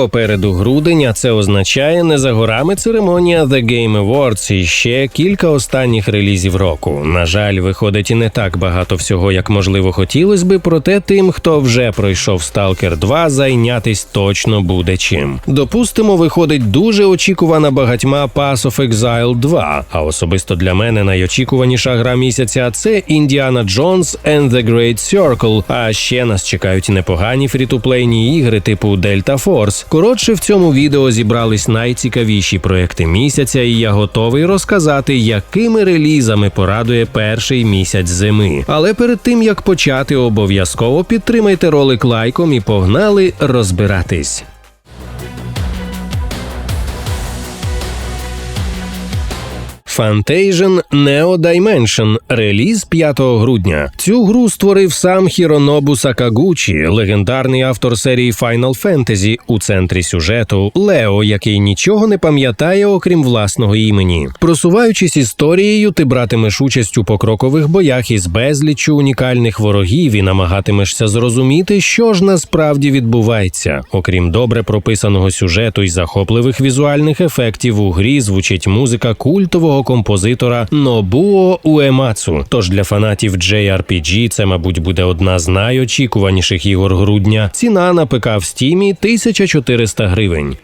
Попереду грудень, а це означає не за горами церемонія The Game Awards і ще кілька останніх релізів року. На жаль, виходить і не так багато всього, як можливо хотілось би, проте тим, хто вже пройшов Stalker 2, зайнятись точно буде чим. Допустимо, виходить дуже очікувана багатьма Pass of Exile 2, а особисто для мене найочікуваніша гра місяця це Indiana Jones and the Great Circle. А ще нас чекають непогані фрітуплейні ігри типу Delta Force. Коротше, в цьому відео зібрались найцікавіші проекти місяця, і я готовий розказати, якими релізами порадує перший місяць зими. Але перед тим як почати, обов'язково підтримайте ролик лайком і погнали розбиратись. Fantasian Neo Dimension реліз 5 грудня. Цю гру створив сам Хіронобу Сакагучі, легендарний автор серії Final Fantasy, у центрі сюжету Лео, який нічого не пам'ятає, окрім власного імені. Просуваючись історією, ти братимеш участь у покрокових боях із безліччю унікальних ворогів і намагатимешся зрозуміти, що ж насправді відбувається. Окрім добре прописаного сюжету і захопливих візуальних ефектів у грі звучить музика культового композитора Нобуо Уемацу. Тож для фанатів JRPG це, мабуть, буде одна з найочікуваніших ігор грудня. Ціна на ПК в стімі 1400 гривень.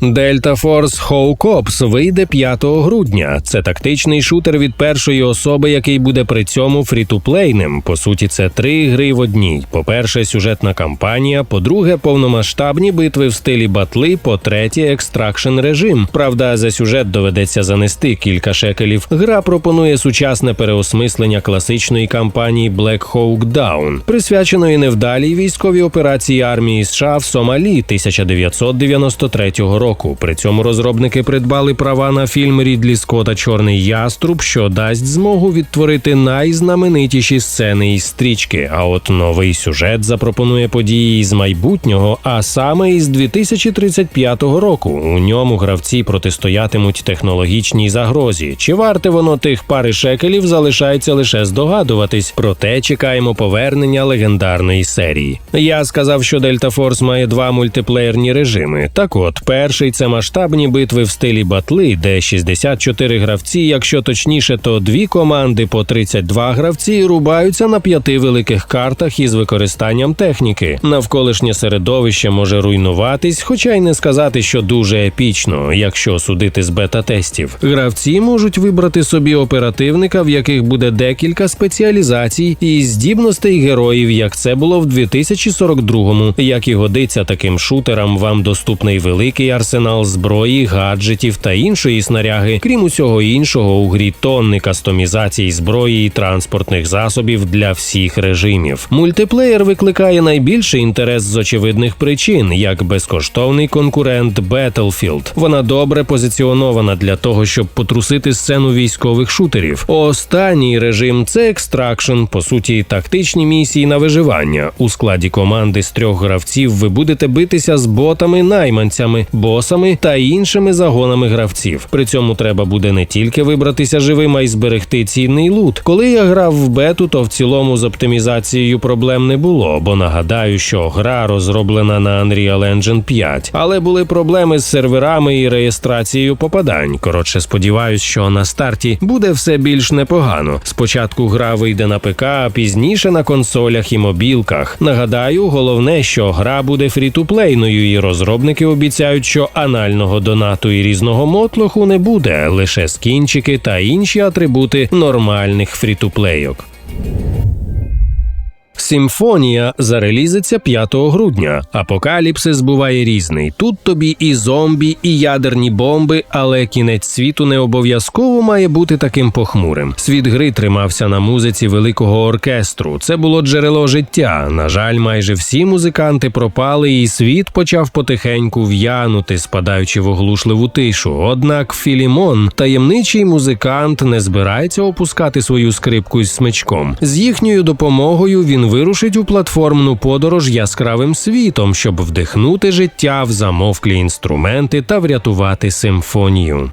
Force How Cops вийде 5 грудня. Це тактичний шутер від першої особи, який буде при цьому фрітуплейним. По суті, це три гри в одній. По-перше, сюжетна кампанія. По-друге, повномасштабні битви в стилі батли. По-третє, екстракшн режим. Правда, за сюжет доведеться занести кілька шекелів. Гра пропонує сучасне переосмислення класичної кампанії Black Hawk Down, присвяченої невдалій військовій операції армії США в Сомалі 1993 року. При цьому розробники придбали права на фільм Рідлі Скотта Чорний яструб, що дасть змогу відтворити найзнаменитіші сцени із стрічки. А от новий сюжет запропонує події із майбутнього, а саме із 2035 року. У ньому гравці протистоятимуть технологічній загрозі. Чи варте воно тих пари шекелів залишається лише здогадуватись, проте чекаємо повернення легендарної серії. Я сказав, що Delta Force має два мультиплеєрні режими. Так от, перший це масштабні битви в стилі батли, де 64 гравці, якщо точніше, то дві команди по 32 гравці рубаються на п'яти великих картах із використанням техніки. Навколишнє середовище може руйнуватись, хоча й не сказати, що дуже епічно, якщо судити з бета-тестів. Гравці можуть вибрати собі оперативника, в яких буде декілька спеціалізацій і здібностей героїв, як це було в 2042-му. Як і годиться таким шутерам, вам доступний великий арсенал зброї, гаджетів та іншої снаряги. Крім усього іншого, у грі тонни кастомізацій зброї і транспортних засобів для всіх режимів. Мультиплеєр викликає найбільший інтерес з очевидних причин, як безкоштовний конкурент Battlefield. Вона добре позиціонована для того, щоб потрусити сцену військових шутерів. Останній режим це екстракшн, по суті, тактичні місії на виживання. У складі команди з трьох гравців ви будете битися з ботами, найманцями, босами та іншими загонами гравців. При цьому треба буде не тільки вибратися живим, а й зберегти цінний лут. Коли я грав в бету, то в цілому з оптимізацією проблем не було, бо нагадаю, що гра розроблена на Unreal Engine 5, але були проблеми з серверами і реєстрацією попадань. Коротше, сподіваюсь, що на старті буде все більш непогано. Спочатку гра вийде на ПК, а пізніше на консолях і мобілках. Нагадаю, головне, що гра буде фрітуплейною, і розробники обіцяють, що анального донату і різного мотлоху не буде, лише скінчики та інші атрибути нормальних фрітуплейок. Симфонія зарелізиться 5 грудня. Апокаліпсис буває різний. Тут тобі і зомбі, і ядерні бомби, але кінець світу не обов'язково має бути таким похмурим. Світ гри тримався на музиці великого оркестру. Це було джерело життя. На жаль, майже всі музиканти пропали, і світ почав потихеньку в'янути, спадаючи в оглушливу тишу. Однак Філімон, таємничий музикант, не збирається опускати свою скрипку із смичком. З їхньою допомогою він вирушить у платформну подорож яскравим світом, щоб вдихнути життя в замовклі інструменти та врятувати симфонію.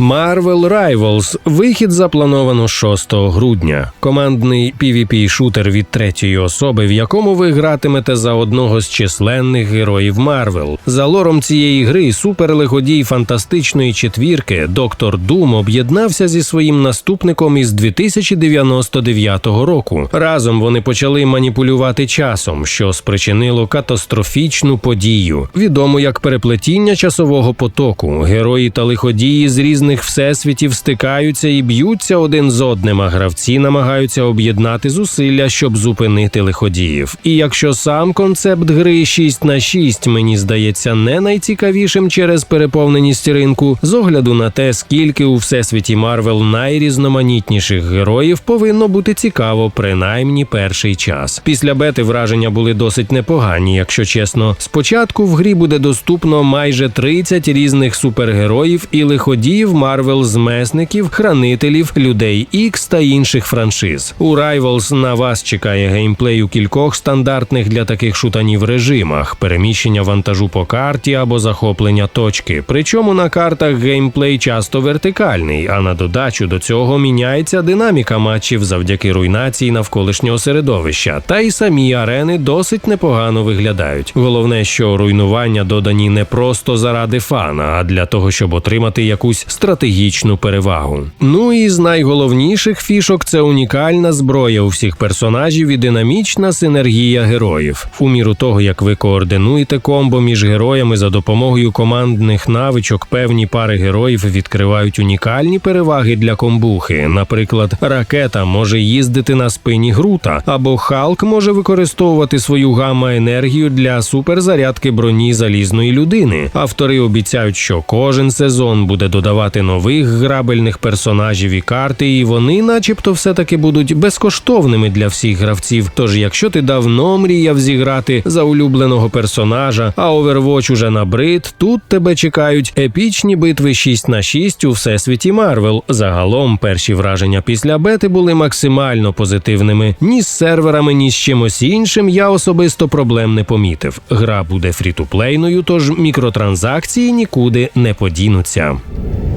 Marvel Rivals. Вихід заплановано 6 грудня. Командний pvp шутер від третьої особи, в якому ви гратимете за одного з численних героїв Марвел. За лором цієї гри суперлиходій фантастичної четвірки Доктор Дум об'єднався зі своїм наступником із 2099 року. Разом вони почали маніпулювати часом, що спричинило катастрофічну подію, відому як переплетіння часового потоку. Герої та лиходії з різних всесвітів стикаються і б'ються один з одним, а гравці намагаються об'єднати зусилля, щоб зупинити лиходіїв. І якщо сам концепт гри 6 на 6 мені здається не найцікавішим через переповненість ринку, з огляду на те, скільки у всесвіті Марвел найрізноманітніших героїв повинно бути цікаво, принаймні перший час. Після бети враження були досить непогані, якщо чесно. Спочатку в грі буде доступно майже 30 різних супергероїв і лиходіїв Марвел з месників, хранителів, людей Ікс та інших франшиз. У Rivals на вас чекає геймплей у кількох стандартних для таких шутанів режимах: переміщення вантажу по карті або захоплення точки. Причому на картах геймплей часто вертикальний, а на додачу до цього міняється динаміка матчів завдяки руйнації навколишнього середовища. Та й самі арени досить непогано виглядають. Головне, що руйнування додані не просто заради фана, а для того, щоб отримати якусь стратегічну перевагу. Ну і з найголовніших фішок це унікальна зброя у всіх персонажів і динамічна синергія героїв. У міру того, як ви координуєте комбо між героями за допомогою командних навичок, певні пари героїв відкривають унікальні переваги для комбухи. Наприклад, ракета може їздити на спині грута, або Халк може використовувати свою гамма енергію для суперзарядки броні залізної людини. Автори обіцяють, що кожен сезон буде додавати нових грабельних персонажів і карти, і вони, начебто, все таки будуть безкоштовними для всіх гравців. Тож, якщо ти давно мріяв зіграти за улюбленого персонажа, а Overwatch уже набрид, тут тебе чекають епічні битви 6 на 6 у всесвіті Марвел. Загалом перші враження після бети були максимально позитивними. Ні з серверами, ні з чимось іншим я особисто проблем не помітив. Гра буде фрітуплейною, тож мікротранзакції нікуди не подінуться.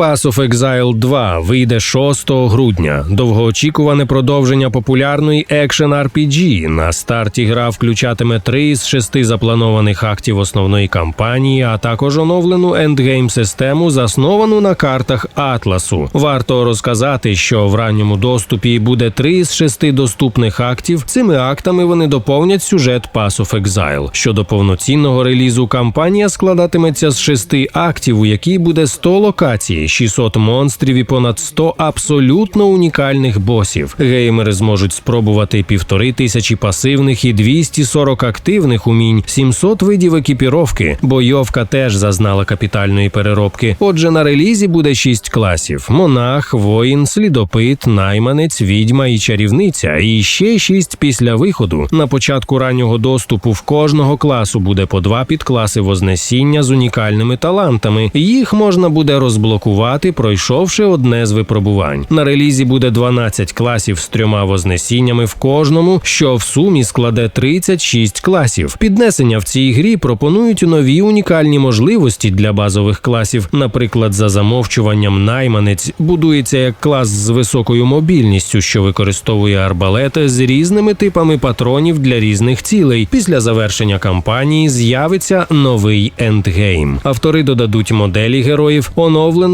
Pass of Exile 2 вийде 6 грудня. Довгоочікуване продовження популярної екшен RPG. На старті гра включатиме три з шести запланованих актів основної кампанії, а також оновлену ендгейм систему, засновану на картах Атласу. Варто розказати, що в ранньому доступі буде три з шести доступних актів. Цими актами вони доповнять сюжет Pass of Exile. Щодо повноцінного релізу, кампанія складатиметься з шести актів, у якій буде 100 локацій. 600 монстрів і понад 100 абсолютно унікальних босів. Геймери зможуть спробувати півтори тисячі пасивних і 240 активних умінь, 700 видів екіпіровки. Бойовка теж зазнала капітальної переробки. Отже, на релізі буде 6 класів: монах, воїн, слідопит, найманець, відьма і чарівниця. І ще 6 після виходу. На початку раннього доступу в кожного класу буде по два підкласи вознесіння з унікальними талантами. Їх можна буде розблокувати, пройшовши одне з випробувань. На релізі буде 12 класів з трьома вознесіннями в кожному, що в сумі складе 36 класів. Піднесення в цій грі пропонують нові унікальні можливості для базових класів. Наприклад, за замовчуванням найманець будується як клас з високою мобільністю, що використовує арбалети з різними типами патронів для різних цілей. Після завершення кампанії з'явиться новий ендгейм. Автори додадуть моделі героїв.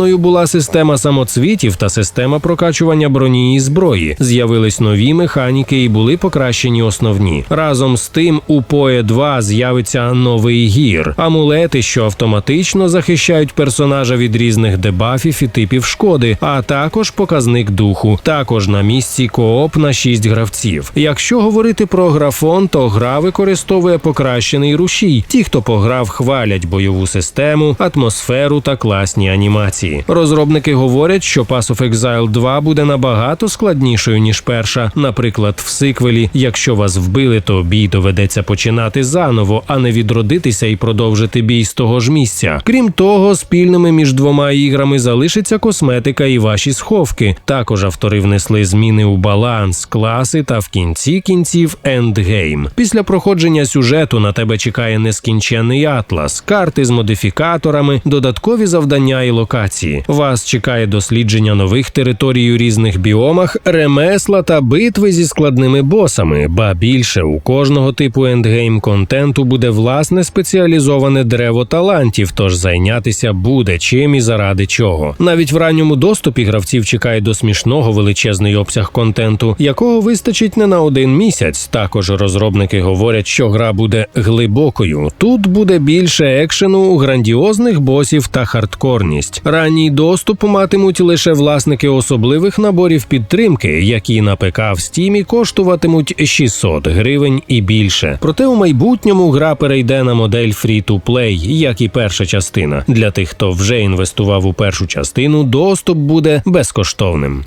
Оновленою була система самоцвітів та система прокачування броні і зброї. З'явились нові механіки і були покращені основні. Разом з тим, у PoE 2 з'явиться новий гір, амулети, що автоматично захищають персонажа від різних дебафів і типів шкоди, а також показник духу. Також на місці кооп на 6 гравців. Якщо говорити про графон, то гра використовує покращений рушій. Ті, хто пограв, хвалять бойову систему, атмосферу та класні анімації. Розробники говорять, що Pass of Exile 2 буде набагато складнішою ніж перша. Наприклад, в сиквелі, якщо вас вбили, то бій доведеться починати заново, а не відродитися і продовжити бій з того ж місця. Крім того, спільними між двома іграми залишиться косметика і ваші сховки. Також автори внесли зміни у баланс, класи та в кінці кінців ендгейм. Після проходження сюжету на тебе чекає нескінченний атлас, карти з модифікаторами, додаткові завдання і локації. Локації. Вас чекає дослідження нових територій у різних біомах, ремесла та битви зі складними босами. Ба більше у кожного типу ендгейм контенту буде власне спеціалізоване дерево талантів, тож зайнятися буде чим і заради чого. Навіть в ранньому доступі гравців чекає до смішного величезний обсяг контенту, якого вистачить не на один місяць. Також розробники говорять, що гра буде глибокою. Тут буде більше екшену, грандіозних босів та хардкорність. Ранній доступ матимуть лише власники особливих наборів підтримки, які на ПК в стімі коштуватимуть 600 гривень і більше. Проте у майбутньому гра перейде на модель free-to-play, як і перша частина. Для тих, хто вже інвестував у першу частину, доступ буде безкоштовним.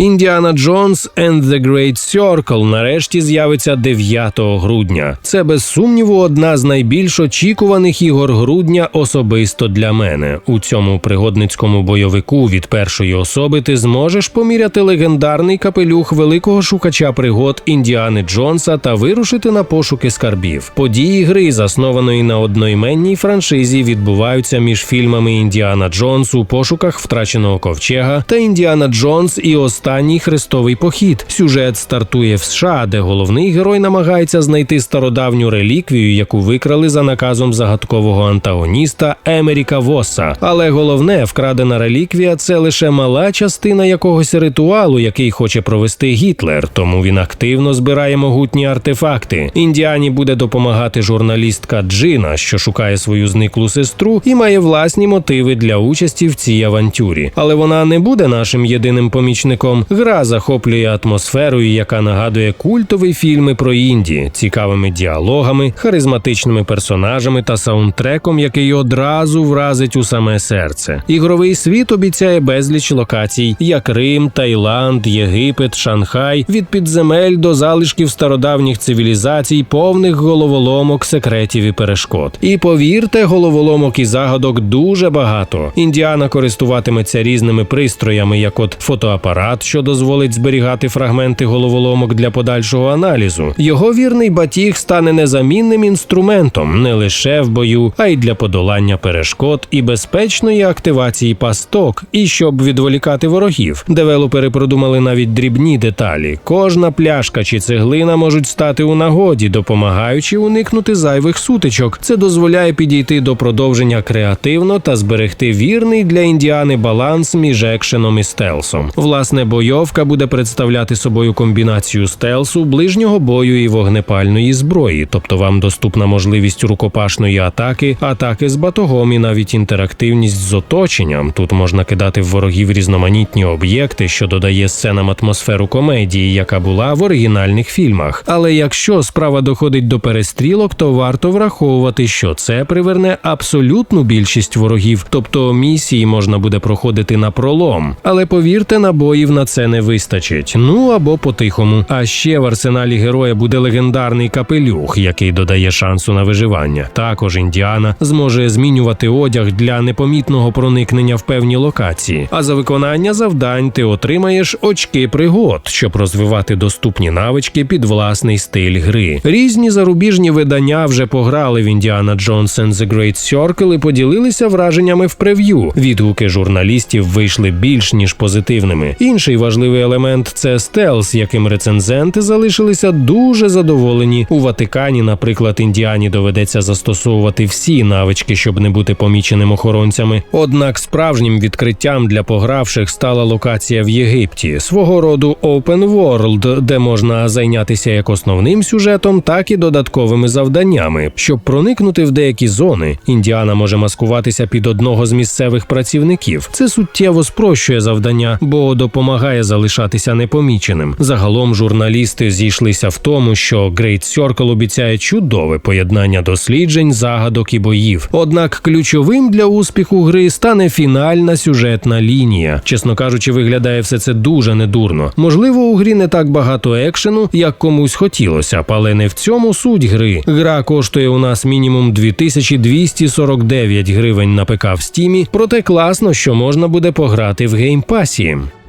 Індіана Джонс and the Great Circle нарешті з'явиться 9 грудня. Це без сумніву одна з найбільш очікуваних ігор грудня особисто для мене. У цьому пригодницькому бойовику від першої особи ти зможеш поміряти легендарний капелюх великого шукача пригод Індіани Джонса та вирушити на пошуки скарбів. Події гри, заснованої на одноіменній франшизі, відбуваються між фільмами Індіана Джонс у пошуках втраченого ковчега та Індіана Джонс і останній хрестовий похід. Сюжет стартує в США, де головний герой намагається знайти стародавню реліквію, яку викрали за наказом загадкового антагоніста Емеріка Восса. Але головне, вкрадена реліквія це лише мала частина якогось ритуалу, який хоче провести Гітлер. Тому він активно збирає могутні артефакти. Індіані буде допомагати журналістка Джина, що шукає свою зниклу сестру, і має власні мотиви для участі в цій авантюрі. Але вона не буде нашим єдиним помічником. Гра захоплює атмосферою, яка нагадує культові фільми про Інді, цікавими діалогами, харизматичними персонажами та саундтреком, який одразу вразить у саме серце. Ігровий світ обіцяє безліч локацій, як Рим, Таїланд, Єгипет, Шанхай, від підземель до залишків стародавніх цивілізацій, повних головоломок, секретів і перешкод. І повірте, головоломок і загадок дуже багато. Індіана користуватиметься різними пристроями, як от фотоапарат, що дозволить зберігати фрагменти головоломок для подальшого аналізу. Його вірний батіг стане незамінним інструментом не лише в бою, а й для подолання перешкод і безпечної активації пасток, і щоб відволікати ворогів. Девелопери продумали навіть дрібні деталі. Кожна пляшка чи цеглина можуть стати у нагоді, допомагаючи уникнути зайвих сутичок. Це дозволяє підійти до продовження креативно та зберегти вірний для індіани баланс між екшеном і стелсом. Власне, бойовка буде представляти собою комбінацію стелсу, ближнього бою і вогнепальної зброї, тобто вам доступна можливість рукопашної атаки, атаки з батогом і навіть інтерактивність з оточенням. Тут можна кидати в ворогів різноманітні об'єкти, що додає сценам атмосферу комедії, яка була в оригінальних фільмах. Але якщо справа доходить до перестрілок, то варто враховувати, що це приверне абсолютну більшість ворогів, тобто місії можна буде проходити на пролом. Але повірте, набоїв на це не вистачить. Ну або по-тихому. А ще в арсеналі героя буде легендарний капелюх, який додає шансу на виживання. Також індіана зможе змінювати одяг для непомітного проникнення в певні локації. А за виконання завдань ти отримаєш очки пригод, щоб розвивати доступні навички під власний стиль гри. Різні зарубіжні видання вже пограли в Індіана Джонс and the Great Circle і поділилися враженнями в прев'ю. Відгуки журналістів вийшли більш ніж позитивними. Інший важливий елемент це стелс, яким рецензенти залишилися дуже задоволені. У Ватикані, наприклад, індіані доведеться застосовувати всі навички, щоб не бути поміченим охоронцями. Однак справжнім відкриттям для погравших стала локація в Єгипті, свого роду open world, де можна зайнятися як основним сюжетом, так і додатковими завданнями. Щоб проникнути в деякі зони, індіана може маскуватися під одного з місцевих працівників. Це суттєво спрощує завдання, бо допомагає залишатися непоміченим. Загалом журналісти зійшлися в тому, що Great Circle обіцяє чудове поєднання досліджень, загадок і боїв. Однак ключовим для успіху гри стане фінальна сюжетна лінія. Чесно кажучи, виглядає все це дуже недурно. Можливо, у грі не так багато екшену, як комусь хотілося але не в цьому суть гри. Гра коштує у нас мінімум 2249 гривень на ПК в стімі, проте класно, що можна буде пограти в геймпасі.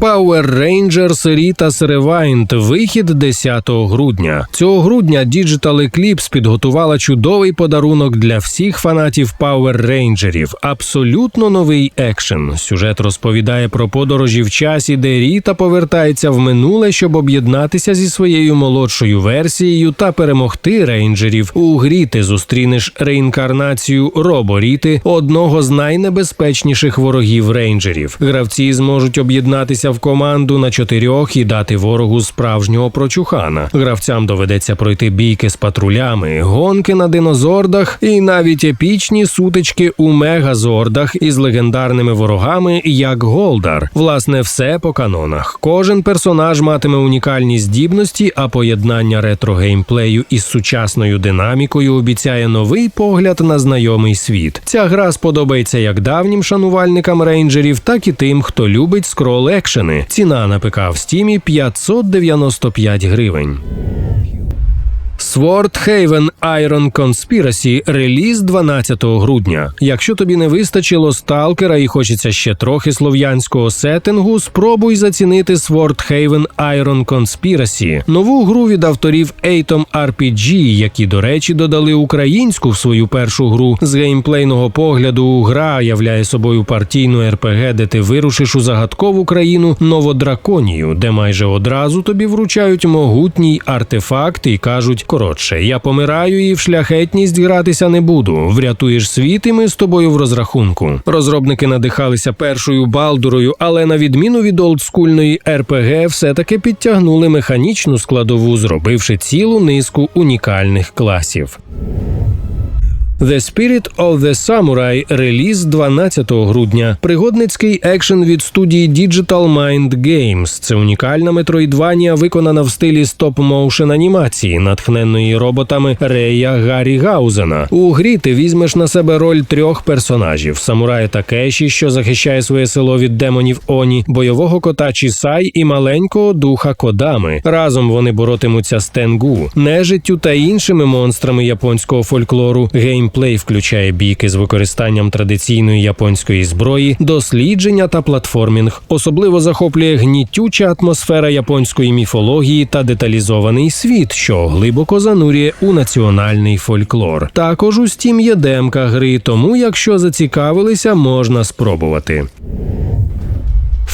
Power Rangers Ritas Rewind. Вихід 10 грудня. Цього грудня Digital Eclipse підготувала чудовий подарунок для всіх фанатів Power Рейнджерів. Абсолютно новий екшен. Сюжет розповідає про подорожі в часі, де Ріта повертається в минуле, щоб об'єднатися зі своєю молодшою версією та перемогти рейнджерів. У грі ти зустрінеш реінкарнацію Роборіти, одного з найнебезпечніших ворогів рейнджерів. Гравці зможуть об'єднатися в команду на чотирьох і дати ворогу справжнього прочухана. Гравцям доведеться пройти бійки з патрулями, гонки на динозордах і навіть епічні сутички у мегазордах із легендарними ворогами, як Голдар. Власне, все по канонах. Кожен персонаж матиме унікальні здібності, а поєднання ретро-геймплею із сучасною динамікою обіцяє новий погляд на знайомий світ. Ця гра сподобається як давнім шанувальникам рейнджерів, так і тим, хто любить скрол екшени. Ціна на ПК в стімі 595 гривень. Sword Haven Iron Conspiracy реліз 12 грудня. Якщо тобі не вистачило сталкера і хочеться ще трохи слов'янського сеттингу, спробуй зацінити Sword Haven Iron Conspiracy, нову гру від авторів Atom RPG, які, до речі, додали українську в свою першу гру. З геймплейного погляду гра являє собою партійну РПГ, де ти вирушиш у загадкову країну Новодраконію, де майже одразу тобі вручають могутній артефакт і кажуть. Коротше, я помираю і в шляхетність гратися не буду. Врятуєш світ, і ми з тобою в розрахунку. Розробники надихалися першою балдурою, але на відміну від олдскульної РПГ, все таки підтягнули механічну складову, зробивши цілу низку унікальних класів. The Spirit of the Samurai реліз 12 грудня. Пригодницький екшен від студії Digital Mind Games. Це унікальна метроїдванія, виконана в стилі стоп-моушен анімації, натхненної роботами Рея Гаррі Гаузена. У грі ти візьмеш на себе роль трьох персонажів: самурая Такеші, що захищає своє село від демонів Оні, бойового кота Чісай і маленького духа Кодами. Разом вони боротимуться з Тенгу, нежиттю та іншими монстрами японського фольклору. Гейм геймплей включає бійки з використанням традиційної японської зброї, дослідження та платформінг. Особливо захоплює гнітюча атмосфера японської міфології та деталізований світ, що глибоко занурює у національний фольклор. Також у Steam є демка гри, тому якщо зацікавилися, можна спробувати.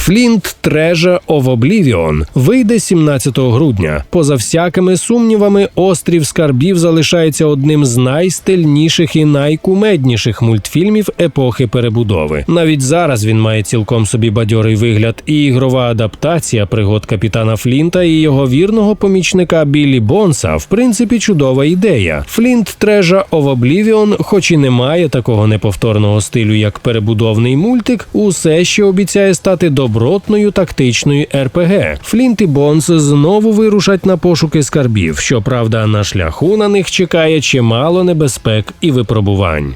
Flint Treasure of Oblivion вийде 17 грудня. Поза всякими сумнівами, острів скарбів залишається одним з найстильніших і найкумедніших мультфільмів епохи перебудови. Навіть зараз він має цілком собі бадьорий вигляд, і ігрова адаптація пригод капітана Флінта і його вірного помічника Біллі Бонса в принципі чудова ідея. Flint Treasure of Oblivion, хоч і не має такого неповторного стилю, як перебудовний мультик, усе ще обіцяє стати добром добротною тактичною РПГ. Флінт і Бонс знову вирушать на пошуки скарбів. Щоправда, на шляху на них чекає чимало небезпек і випробувань.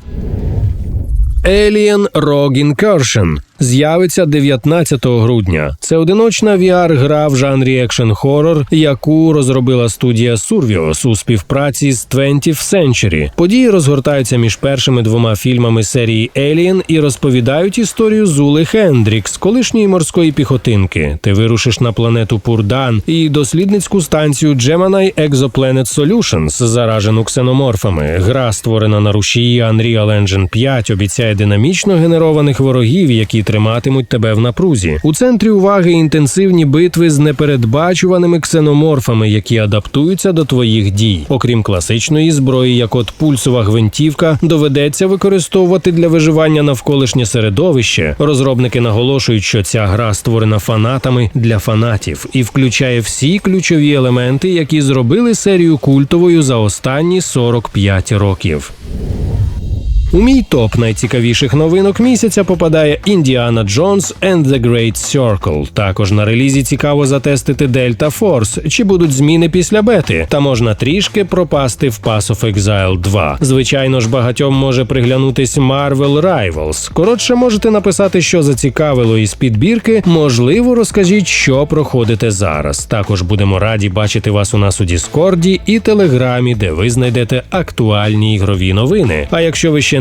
Alien Rogue Incursion з'явиться 19 грудня. Це одиночна VR-гра в жанрі екшен хоррор, яку розробила студія Survios у співпраці з 20th Century. Події розгортаються між першими двома фільмами серії Alien і розповідають історію Зули Хендрікс, колишньої морської піхотинки. Ти вирушиш на планету Пурдан і дослідницьку станцію Gemini Exoplanet Solutions, заражену ксеноморфами. Гра створена на рушії Unreal Engine 5, обіцяє динамічно генерованих ворогів, які триматимуть тебе в напрузі. У центрі уваги інтенсивні битви з непередбачуваними ксеноморфами, які адаптуються до твоїх дій. Окрім класичної зброї, як от пульсова гвинтівка, доведеться використовувати для виживання навколишнє середовище. Розробники наголошують, що ця гра створена фанатами для фанатів і включає всі ключові елементи, які зробили серію культовою за останні 45 років. У мій топ найцікавіших новинок місяця попадає Індіана Джонс and the Great Circle. Також на релізі цікаво затестити Delta Force, чи будуть зміни після бети, та можна трішки пропасти в Pass of Exile 2. Звичайно ж, багатьом може приглянутись Marvel Rivals. Коротше, можете написати, що зацікавило із підбірки. Можливо, розкажіть, що проходите зараз. Також будемо раді бачити вас у нас у Діскорді і Телеграмі, де ви знайдете актуальні ігрові новини. А якщо ви ще